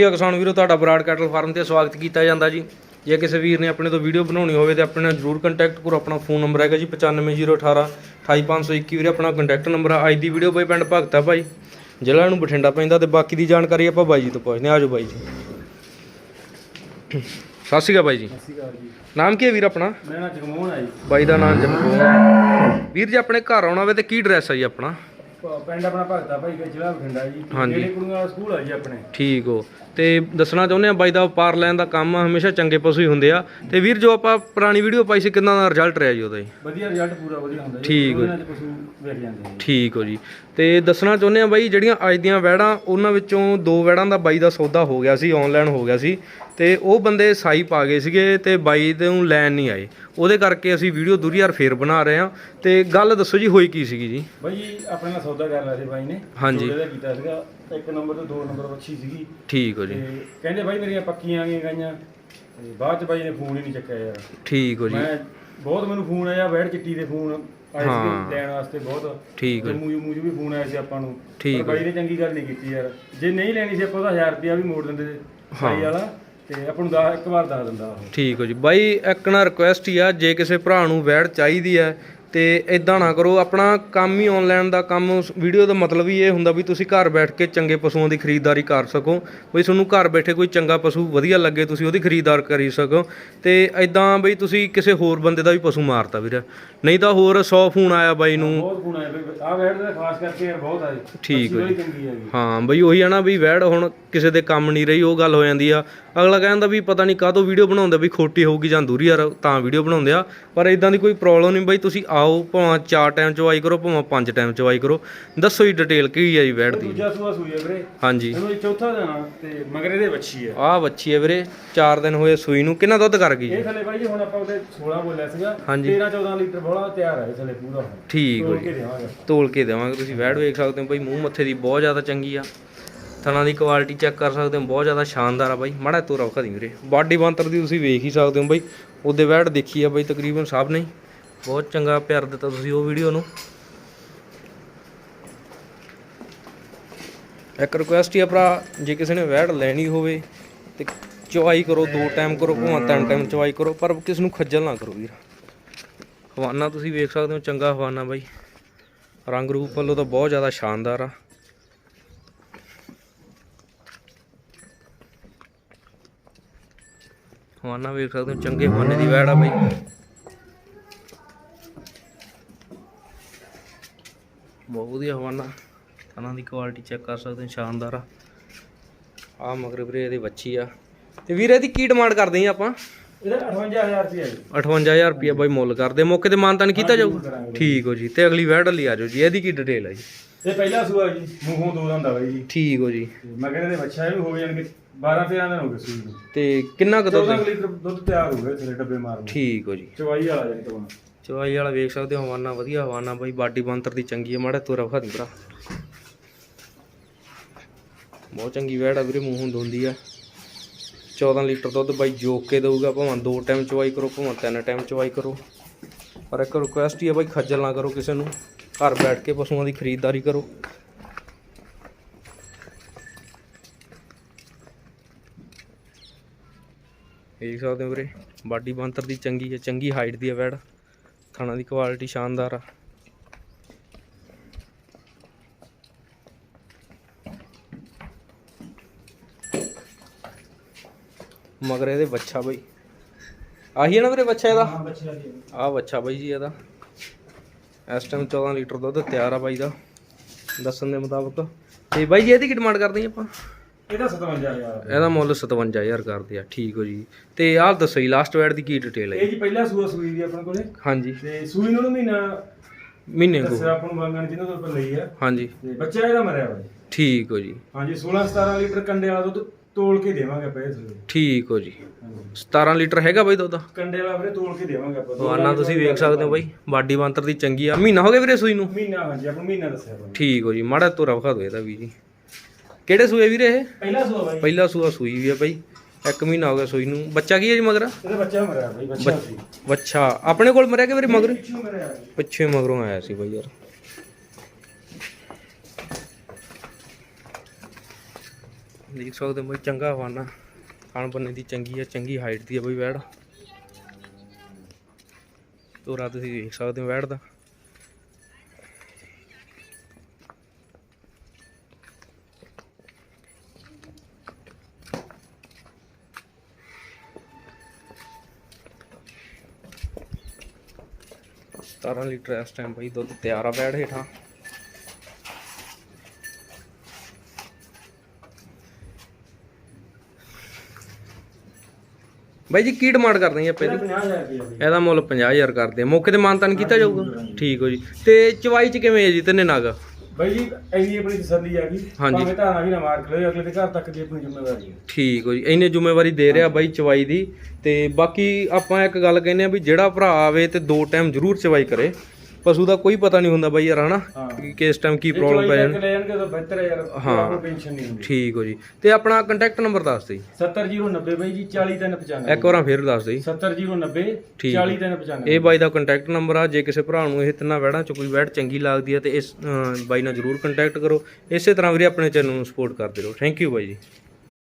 ਜੀ ਕਿਸਾਨ ਵੀਰੋ ਤੁਹਾਡਾ ਬਰਾਡ ਕੈਟਲ ਫਾਰਮ ਤੇ ਸਵਾਗਤ ਕੀਤਾ ਜਾਂਦਾ ਜੀ। ਜੇ ਕਿਸੇ ਵੀਰ ਨੇ ਆਪਣੇ ਤੋਂ ਵੀਡੀਓ ਬਣਾਉਣੀ ਹੋਵੇ ਤੇ ਆਪਣੇ ਨਾਲ ਜਰੂਰ ਕੰਟੈਕਟ ਕਰੋ। ਆਪਣਾ ਫੋਨ ਨੰਬਰ ਹੈਗਾ ਜੀ 9501 28521 ਵੀਰੇ। ਆਪਣਾ ਕੰਟੈਕਟ ਨੰਬਰ ਆ। ਅੱਜ ਦੀ ਵੀਡੀਓ ਬਾਈ ਪਿੰਡ ਭਗਤਾ ਭਾਈ। ਜ਼ਿਲ੍ਹਾ ਨੂੰ ਬਠਿੰਡਾ ਪੈਂਦਾ ਤੇ ਬਾਕੀ ਦੀ ਜਾਣਕਾਰੀ ਆਪਾਂ ਬਾਈ ਜੀ ਤੋਂ ਪੁੱਛਦੇ ਆਜੋ ਬਾਈ ਜੀ। ਸਤਿ ਸ਼੍ਰੀ ਅਕਾਲ ਬਾਈ ਜੀ। ਸਤਿ ਸ਼੍ਰੀ ਅਕਾਲ ਜੀ। ਨਾਮ ਕੀ ਹੈ ਵੀਰ ਆਪਣਾ? ਮੇਰਾ ਨਾਮ ਜਗਮੋਹਨ ਹੈ ਜੀ। ਬਾਈ ਦਾ ਨਾਮ ਜਮਕੋ ਵੀਰ ਜੀ ਆਪਣੇ ਘਰ ਆਉਣਾ ਹੋਵੇ ਤੇ ਕੀ ਐਡਰੈਸ ਹੈ ਜੀ ਆਪਣਾ? ਪ- ਪਿੰਡ ਆਪਣਾ ਭਗਤਾ ਭਾਈ ਕੇ ਜ਼ਿਲ੍ਹਾ ਬਠਿੰਡਾ ਜੀ ਹਾਂਜੀ। ਜਿਹੜੇ ਕੁੜੀਆਂ ਦਾ ਸਕੂਲ ਹੈ ਜੀ ਆਪਣੇ। ਠੀਕ ਹੋ। ਤੇ ਦੱਸਣਾ ਚਾਹੁੰਦੇ ਆ ਬਾਈ ਦਾ ਵਪਾਰ ਲੈਣ ਦਾ ਕੰਮ ਹਮੇਸ਼ਾ ਚੰਗੇ ਪਸ਼ੂ ਹੀ ਹੁੰਦੇ ਆ। ਤੇ ਵੀਰ ਜੋ ਆਪਾਂ ਪੁਰਾਣੀ ਵੀਡੀਓ ਪਾਈ ਸੀ ਕਿੰਨਾ ਦਾ ਰਿਜ਼ਲਟ ਰਿਹਾ ਜੀ ਉਹਦਾ ਜੀ? ਵਧੀਆ ਰਿਜ਼ਲਟ ਪੂਰਾ ਵਧੀਆ ਹੁੰਦਾ ਜੀ। ਠੀਕ ਹੈ। ਉਹਨਾਂ ਦੇ ਪਸ਼ੂ ਵੇਖ ਜਾਂਦੇ ਜੀ। ਠੀਕ ਹੋ ਜੀ। ਤੇ ਦੱਸਣਾ ਚਾਹੁੰਦੇ ਆ ਬਾਈ ਜਿਹੜੀਆਂ ਅੱਜ ਦੀਆਂ ਵੈੜਾਂ ਉਹਨਾਂ ਵਿੱਚੋਂ ਦੋ ਵੈੜਾਂ ਦਾ ਬਾਈ ਦਾ ਸੌਦਾ ਹੋ ਗਿਆ ਸੀ ਆਨਲਾਈਨ ਹੋ ਗਿਆ ਸੀ। ਤੇ ਉਹ ਬੰਦੇ ਸਾਈ ਪਾ ਗਏ ਸੀਗੇ ਤੇ ਬਾਈ ਦੇ ਨੂੰ ਲੈਣ ਨਹੀਂ ਆਏ। ਉਹਦੇ ਕਰਕੇ ਅਸੀਂ ਵੀਡੀਓ ਦੂਰੀ ਯਾਰ ਫੇਰ ਬਣਾ ਰਹੇ ਆ ਤੇ ਗੱਲ ਦੱਸੋ ਜੀ ਹੋਈ ਕੀ ਸੀਗੀ ਜੀ? ਬਾਈ ਜੀ ਆਪਣੇ ਨਾਲ ਸੌਦਾ ਕਰ ਲਿਆ ਸੀ ਬਾਈ ਨੇ। ਹਾਂਜੀ। ਸੌਦੇ ਦਾ ਕੀਤਾ ਸੀਗਾ। ਇੱਕ ਨੰਬਰ ਤੋਂ ਦੋ ਨੰਬਰ ਵੱਛੀ ਸੀਗੀ। ਠੀਕ ਹੋ ਜੀ। ਤੇ ਕਹਿੰਦੇ ਬਾਈ ਮੇਰੀਆਂ ਪੱਕੀਆਂ ਆ ਗਈਆਂ ਗਾਈਆਂ। ਤੇ ਬਾਅਦ ਚ ਬਾਈ ਨੇ ਫੋਨ ਹੀ ਨਹੀਂ ਚੱਕਿਆ ਯਾਰ। ਠੀਕ ਹੋ ਜੀ। ਮੈਂ ਬਹੁਤ ਮੈਨੂੰ ਫੋਨ ਆਇਆ ਵੈੜ ਚਿੱਟੀ ਦੇ ਫੋਨ ਆਏ ਹਾਂ। ਸੀ ਲੈਣ ਵਾਸਤੇ ਬਹੁਤ। ਠੀਕ ਹੋ ਜੰਮੂ ਜੰਮੂ ਚ ਵੀ ਫੋਨ ਆਇਆ ਸੀ ਆਪਾਂ ਨੂੰ। ਠੀਕ ਪਰ ਬਾਈ ਨੇ ਚੰਗੀ ਗੱਲ ਨਹੀਂ ਕੀਤੀ ਯਾਰ। ਜੇ ਨਹੀਂ ਲੈਣੀ ਸੀ ਆਪਾਂ ਉਹਦਾ 1000 ਰੁਪਿਆ ਵੀ ਮੋੜ ਦਿੰਦੇ ਸਾਈ ਵਾਲਾ। ਤੇ ਆਪਾਂ ਨੂੰ ਦਾ ਇੱਕ ਵਾਰ ਦੱਸ ਦਿੰਦਾ ਉਹ। ਠੀਕ ਹੋ ਜੀ। ਬਾਈ ਇੱਕ ਨਾ ਰਿਕੁਐਸਟ ਹੀ ਆ ਜੇ ਕਿਸੇ ਭਰਾ ਨੂੰ ਵੈੜ ਚਾਹੀਦੀ ਹੈ ਤੇ ਇਦਾਂ ਨਾ ਕਰੋ ਆਪਣਾ ਕੰਮ ਹੀ ਆਨਲਾਈਨ ਦਾ ਕੰਮ ਵੀਡੀਓ ਦਾ ਮਤਲਬ ਹੀ ਇਹ ਹੁੰਦਾ ਵੀ ਤੁਸੀਂ ਘਰ ਬੈਠ ਕੇ ਚੰਗੇ ਪਸ਼ੂਆਂ ਦੀ ਖਰੀਦਦਾਰੀ ਕਰ ਸਕੋ। ਬਈ ਤੁਹਾਨੂੰ ਘਰ ਬੈਠੇ ਕੋਈ ਚੰਗਾ ਪਸ਼ੂ ਵਧੀਆ ਲੱਗੇ ਤੁਸੀਂ ਉਹਦੀ ਖਰੀਦਦਾਰ ਕਰੀ ਸਕੋ। ਤੇ ਇਦਾਂ ਬਈ ਤੁਸੀਂ ਕਿਸੇ ਹੋਰ ਬੰਦੇ ਦਾ ਵੀ ਪਸ਼ੂ ਮਾਰਤਾ ਵੀਰ। ਨਹੀਂ ਤਾਂ ਹੋਰ 100 ਫੋਨ ਆਇਆ ਬਾਈ ਨੂੰ। ਬਹੁਤ ਫੋਨ ਆਏ ਬਈ। ਆ ਵੈੜ ਦਾ ਖਾਸ ਕਰਕੇ ਯਾਰ ਬਹੁਤ ਆਏ ਠੀਕ ਚੰਗੀ ਹੈਗੀ। ਹਾਂ ਬਈ ਉਹੀ ਆ ਨਾ ਵੀ ਵੈੜ ਹੁਣ ਕਿਸੇ ਦੇ ਕੰਮ ਨਹੀਂ ਰਹੀ ਉਹ ਗੱਲ ਹੋ ਜਾਂਦੀ ਆ। ਅਗਲਾ ਕਹਿੰਦਾ ਵੀ ਪਤਾ ਨਹੀਂ ਕਾਹਤੋਂ ਵੀਡੀਓ ਬਣਾਉਂਦੇ ਵੀ ਖੋਟੀ ਹੋਊਗੀ ਜਾਂ ਦੂਰੀ ਯਾਰ ਤਾਂ ਵੀਡੀਓ ਬਣਾਉਂਦੇ ਆ। ਪਰ ਇਦਾਂ ਦੀ ਕੋਈ ਪ੍ਰੋਬਲਮ ਨਹੀਂ ਬਈ ਤੁਸੀਂ ਆਓ ਭਾਵੇਂ ਚਾਰ ਟਾਈਮ ਚਵਾਈ ਕਰੋ ਭਾਵੇਂ ਪੰਜ ਟਾਈਮ ਚਵਾਈ ਕਰੋ। ਦੱਸੋ ਜੀ ਡਿਟੇਲ ਕੀ ਹੈ ਜੀ ਵੈੜ ਦੀ। ਦੂਜਾ ਸੂਆ ਸੂਈ ਹੈ ਵੀਰੇ। ਹਾਂਜੀ। ਇਹਨੂੰ ਇਹ ਚੌਥਾ ਦੇਣਾ ਤੇ ਮਗਰ ਇਹਦੇ ਵੱਛੀ ਹੈ ਆਹ ਬੱਚੀ ਹੈ ਵੀਰੇ 4 ਦਿਨ ਹੋਏ ਸੂਈ ਨੂੰ। ਕਿੰਨਾ ਦੁੱਧ ਕਰ ਗਈ ਜੀ? ਇਹ ਥੱਲੇ ਬਾਈ ਜੀ ਹੁਣ ਆਪਾਂ ਉਹਦੇ 16 ਬੋਲਿਆ ਸੀਗਾ। ਹਾਂਜੀ। 13 14 ਲੀਟਰ ਬੋਲਾ ਤਿਆਰ ਹੈ ਥੱਲੇ ਪੂਰਾ। ਠੀਕ ਹੋ ਜੀ। ਕੇ ਦੇਵਾਂਗੇ। ਤੋਲ ਕੇ ਦੇਵਾਂਗੇ। ਤੁਸੀਂ ਵੈੜ ਵੇਖ ਸਕਦੇ ਹੋ ਬਈ ਮੂੰਹ ਮੱਥੇ ਦੀ ਬਹੁਤ ਜ਼ਿਆਦਾ ਚੰਗੀ ਆ। ਥਣਾ ਦੀ ਕੁਆਲਿਟੀ ਚੈੱਕ ਕਰ ਸਕਦੇ ਹੋ, ਬਹੁਤ ਜ਼ਿਆਦਾ ਸ਼ਾਨਦਾਰ ਆ ਬਾਈ। ਮਾੜਾ ਤੋਰਾ ਵਿਖਾ ਦੀ ਵੀਰੇ। ਬਾਡੀ ਬੰਤਰ ਦੀ ਤੁਸੀਂ ਵੇਖ ਹੀ ਸਕਦੇ ਹੋ ਬਾਈ। ਉਹਦੇ ਵੈੜ ਦੇਖੀ ਆ ਬਾਈ ਤਕਰੀਬਨ ਸਭ ਨੇ। ਬਹੁਤ ਚੰਗਾ ਪਿਆਰ ਦਿੱਤਾ ਤੁਸੀਂ ਉਹ ਵੀਡੀਓ ਨੂੰ। ਇੱਕ ਰਿਕੁਐਸਟ ਹੀ ਆ ਭਰਾ, ਜੇ ਕਿਸੇ ਨੇ ਵੈੜ ਲੈਣੀ ਹੋਵੇ, ਤੇ ਚਵਾਈ ਕਰੋ, ਦੋ ਟਾਈਮ ਕਰੋ, ਭਾਵੇਂ ਤਿੰਨ ਟਾਈਮ ਚਵਾਈ ਕਰੋ, ਪਰ ਕਿਸ ਨੂੰ ਖੱਜਲ ਨਾ ਕਰੋ ਵੀਰ। ਹਵਾਨਾ ਤੁਸੀਂ ਵੇਖ ਸਕਦੇ ਹੋ, ਚੰਗਾ ਹਵਾਨਾ ਬਾਈ। ਰੰਗ ਰੂਪ ਵੱਲੋਂ ਤਾਂ ਬਹੁਤ ਜ਼ਿਆਦਾ ਸ਼ਾਨਦਾਰ ਆ। ਹਵਾਨਾ ਵੇਖ ਸਕਦੇ ਹੋ ਚੰਗੇ ਹਵਾਨੇ ਦੀ ਵੈੜ ਆ ਬਾਈ। ਬਹੁਤ ਵਧੀਆ ਹਵਾਨਾ ਇਹਨਾਂ ਦੀ ਕੁਆਲਿਟੀ ਚੈੱਕ ਕਰ ਸਕਦੇ ਹੋ ਸ਼ਾਨਦਾਰ ਆ। ਆ ਮਗਰ ਵੀਰੇ ਇਹਦੇ ਬੱਚੀ ਆ। ਤੇ ਵੀਰੇ ਇਹਦੀ ਕੀ ਡਿਮਾਂਡ ਕਰਦੇ ਆ ਆਪਾਂ? ਇਹਦਾ 58000 ਰੁਪਏ ਹੈ ਜੀ। 58000 ਰੁਪਏ ਬਾਈ ਮੁੱਲ ਕਰਦੇ ਮੌਕੇ ਤੇ ਮਾਨਤਾਨ ਕੀਤਾ ਜਾਊਗਾ ਠੀਕ ਹੋ ਜੀ ਤੇ ਅਗਲੀ ਵੈੜ ਲਈ ਆ ਜਾਓ ਜੀ। ਇਹਦੀ ਕੀ ਡਿਟੇਲ ਹੈ ਜੀ? ਇਹ ਪਹਿਲਾ ਸੂਆ ਜੀ। ਮੂੰਹੋਂ ਦੋ ਦੰਦ ਆ ਬਾਈ ਜੀ। ਠੀਕ ਹੋ ਜੀ। ਤੇ ਮਗਰ ਇਹਦੇ ਬੱਚਾ ਇਹ ਵੀ ਹੋ ਜਾਣਗੇ। 12 13 ਦਿਨ ਹੋ ਗਏ ਸੂਈ ਨੂੰ। ਤੇ ਕਿੰਨਾ ਕੁ ਦੁੱਧ? 14 ਲੀਟਰ ਦੁੱਧ ਤਿਆਰ ਹੋ ਗਿਆ ਥੱਲੇ ਡੱਬੇ ਮਾਰਨ ਠੀਕ ਹੋ ਜੀ। ਚਵਾਈ ਵਾਲਾ ਜਾਨੀ ਤੋਂ ਚਵਾਈ ਵਾਲਾ ਵੇਖ ਸਕਦੇ ਹੋ ਹਵਾਨਾ ਵਧੀਆ ਹਵਾਨਾ ਬਾਈ ਬਾਡੀ ਬੰਤਰ ਦੀ ਚੰਗੀ ਹੈ ਮਾੜਾ ਤੋਰਾ ਵਿਖਾ ਦੀ ਭਰਾ। ਬਹੁਤ ਚੰਗੀ ਵੈੜ ਆ ਵੀਰੇ ਮੂੰਹੋਂ ਦੋਂਦੀ ਆ। 14 ਲੀਟਰ ਦੁੱਧ ਬਾਈ ਜੋਕ ਕੇ ਦਊਗਾ ਭਾਵੇਂ ਦੋ ਟਾਈਮ ਚਵਾਈ ਕਰੋ ਭਾਵੇਂ ਤਿੰਨ ਟਾਈਮ ਚਵਾਈ ਕਰੋ। ਪਰ ਇੱਕ ਰਿਕੁਐਸਟ ਹੀ ਆ ਬਾਈ ਖੱਜਲ ਨਾ ਕਰੋ ਕਿਸੇ ਨੂੰ। ਘਰ ਬੈਠ ਕੇ ਪਸ਼ੂਆਂ ਦੀ ਖਰੀਦਦਾਰੀ ਕਰੋ। ਦੇਖ ਸਕਦੇ ਹੋ ਵੀਰੇ ਬਾਡੀ ਬੰਤਰ ਦੀ ਚੰਗੀ ਹੈ ਚੰਗੀ ਹਾਈਟ ਦੀ ਹੈ ਵੈੜ। ਥਾਣਾ ਦੀ ਕੁਆਲਿਟੀ ਸ਼ਾਨਦਾਰ ਆ। ਮਗਰ ਇਹਦੇ ਬੱਚਾ ਬਈ। ਆਹੀ ਹੈ ਨਾ ਵੀਰੇ ਬੱਚਾ ਇਹਦਾ? ਹਾਂ ਬੱਚਾ ਆਹ ਬੱਚਾ ਬਾਈ ਜੀ ਇਹਦਾ। ਇਸ ਟਾਈਮ 14 ਲੀਟਰ ਦੁੱਧ ਤਿਆਰ ਆ ਬਾਈ ਦਾ ਦੱਸਣ ਦੇ ਮੁਤਾਬਕ। ਤੇ ਬਾਈ ਜੀ ਇਹਦੀ ਕੀ ਡਿਮਾਂਡ ਕਰਦੇ ਆਪਾਂ? ਇਹਦਾ 57000 ਇਹਦਾ ਮੁੱਲ 57000 ਕਰਦੇ ਆ ਠੀਕ ਹੋ ਜੀ। ਤੇ ਆਹ ਦੱਸੋ ਜੀ ਲਾਸਟ ਵੈਡ ਦੀ ਕੀ ਡਿਟੇਲ ਹੈ ਇਹ ਜੀ ਪਹਿਲਾ ਸੂਆ ਸੂਈ ਦੀ ਆਪਣੇ ਕੋਲੇ। ਹਾਂਜੀ। ਤੇ ਸੂਈ ਨੂੰ ਮਹੀਨਾ ਮਹੀਨੇ ਕੋ। ਦੱਸਿਆ ਆਪਾਂ ਨੂੰ ਮੰਗਣ ਜਿਹਨਾਂ ਤੋਂ ਆਪਾਂ ਲਈ ਆ। ਹਾਂਜੀ। ਤੇ ਬੱਚਾ ਇਹਦਾ ਮਰਿਆ ਜੀ। ਠੀਕ ਹੋ ਜੀ। ਹਾਂਜੀ 16 17 ਲੀਟਰ ਕੰਡੇ ਵਾਲਾ ਦੁੱਧ ਤੋਲ ਕੇ ਦੇਵਾਂਗੇ ਆਪਾਂ ਇਹ ਥੱਲੇ। ਠੀਕ ਹੋ ਜੀ। ਹਾਂਜੀ। 17 ਲੀਟਰ ਹੈਗਾ ਬਾਈ ਦੁੱਧ? ਕੰਡੇ ਵਾਲਾ ਵੀਰੇ ਤੋਲ ਕੇ ਦੇਵਾਂਗੇ ਆਪਾਂ। ਦੋ ਹਵਾਨਾ ਤੁਸੀਂ ਵੇਖ ਸਕਦੇ ਹੋ ਬਾਈ। ਬਾਡੀ ਬੰਤਰ ਦੀ ਚੰਗੀ ਆ। ਮਹੀਨਾ ਹੋ ਗਿਆ ਵੀਰੇ ਸੂਈ ਨੂੰ? ਮਹੀਨਾ ਹਾਂਜੀ ਆਪਾਂ ਮਹੀਨਾ ਦੱਸਿਆ ਆਪਾਂ। ਠੀਕ ਹੋ ਜੀ। ਮਾੜਾ ਤੋਰਾ ਵਿਖਾ ਦਿਓ ਇਹਦਾ ਵੀ ਜੀ। ਕਿਹੜੇ ਸੂਏ ਵੀਰੇ ਇਹ? ਪਹਿਲਾ ਸੂਆ ਬਾਈ। ਪਹਿਲਾ ਸੂਆ ਸੂਈ ਵੀ ਆ ਬਾਈ। ਇੱਕ ਮਹੀਨਾ ਹੋ ਗਿਆ ਸੂਈ ਨੂੰ। ਬੱਚਾ ਕੀ ਹੈ ਜੀ ਮਗਰ? ਇਹਦਾ ਬੱਚਾ ਮਰਿਆ ਬਾਈ ਬੱਚਾ ਸੀ। ਬੱਚਾ। ਆਪਣੇ ਕੋਲ ਮਰਿਆ ਕਿ ਵੀਰੇ ਮਗਰ? ਪਿੱਛੋਂ ਮਰਿਆ ਬਾਈ। ਪਿੱਛੇ ਮਗਰੋਂ ਆਇਆ ਸੀ ਬਾਈ ਯਾਰ। ਦੇਖ ਸਕਦੇ ਹੋ ਬਈ ਚੰਗਾ ਹਵਾਨਾ ਖਾਣ ਬੰਨੇ ਦੀ ਚੰਗੀ ਆ, ਚੰਗੀ ਹਾਈਟ ਦੀ ਆ ਬਈ ਵੈੜ। ਤੋਰਾ ਤੁਸੀਂ ਦੇਖ ਸਕਦੇ ਹੋ ਵੈੜ ਦਾ। ਸਤਾਰਾਂ ਲੀਟਰ ਇਸ ਟਾਈਮ ਬਈ ਦੁੱਧ ਤਿਆਰ ਆ ਵੈੜ ਹੇਠਾਂ। ਬਾਈ ਜੀ ਕੀ ਡਿਮਾਂਡ ਕਰਦੇ ਆ ਇਹਦਾ? ਪਹਿਲੀ 50000 ਰੁਪਏ ਇਹਦਾ ਮੁੱਲ 50000 ਕਰਦੇ ਆ। ਮੌਕੇ ਤੇ ਮਾਨਤਾਨ ਕੀਤਾ ਜਾਊਗਾ? ਠੀਕ ਹੋ ਜੀ। ਤੇ ਚਵਾਈ ਚ ਕਿਵੇਂ ਹੈ ਜੀ ਤਿੰਨੇ ਨਗ? ਬਾਈ ਜੀ ਇੰਨੀ ਆਪਣੀ ਤਸੱਲੀ ਆ ਗਈ। ਹਾਂਜੀ। ਭਾਵੇਂ ਧਾਰਾ ਵੀ ਨਾ ਮਾਰ ਖਲੇ ਅਗਲੇ ਦੇ ਘਰ ਤੱਕ ਦੀ ਆਪਣੀ ਜ਼ਿੰਮੇਵਾਰੀ ਹੈ ਠੀਕ ਹੋ ਜੀ। ਇਹਨੇ ਜ਼ਿੰਮੇਵਾਰੀ ਦੇ ਰਿਹਾ ਬਾਈ ਚਵਾਈ ਦੀ। ਤੇ ਬਾਕੀ ਆਪਾਂ ਇੱਕ ਗੱਲ ਕਹਿੰਦੇ ਆ ਵੀ ਜਿਹੜਾ ਭਰਾ ਆਵੇ ਤੇ ਦੋ ਟਾਈਮ ਜ਼ਰੂਰ ਚਵਾਈ ਕਰੇ। ਪਸ਼ੂ ਦਾ ਕੋਈ ਪਤਾ ਨਹੀਂ ਹੁੰਦਾ ਬਾਈ ਯਾਰ ਹਨਾ? ਕਿ ਕਿਸ ਟਾਈਮ ਕੀ ਪ੍ਰੋਬਲਮ ਪੈ ਜਾਣ। ਲੈ ਜਾਣਗੇ ਤਾਂ ਬਿਹਤਰ ਹੈ ਯਾਰ ਹਾਂ। ਟੈਨਸ਼ਨ ਨਹੀਂ ਹੁੰਦੀ। ਠੀਕ ਹੋ ਜੀ। ਤੇ ਆਪਣਾ ਕੰਟੈਕਟ ਨੰਬਰ ਦੱਸ ਦਿਓ ਜੀ। 70090 ਬਾਈ ਜੀ 40395 ਇੱਕ ਵਾਰਾਂ ਫੇਰ ਦੱਸ ਦਿਓ ਜੀ। 70090 ਠੀਕ। 40395 ਇਹ ਬਾਈ ਦਾ ਕੰਟੈਕਟ ਨੰਬਰ ਆ ਜੇ ਕਿਸੇ ਭਰਾ ਨੂੰ ਇਹ ਤਿੰਨਾਂ ਵੈੜਾਂ ਚ ਕੋਈ ਵੈੜ ਚੰਗੀ ਲੱਗਦੀ ਹੈ ਤੇ ਇਸ ਬਾਈ ਨਾਲ ਜਰੂਰ ਕੰਟੈਕਟ ਕਰੋ। ਇਸੇ ਤਰ੍ਹਾਂ ਵੀਰੇ ਆਪਣੇ ਚੈਨਲ ਨੂੰ ਸਪੋਰਟ ਕਰਦੇ ਰਹੋ। ਥੈਂਕ ਯੂ ਬਾਈ ਜੀ।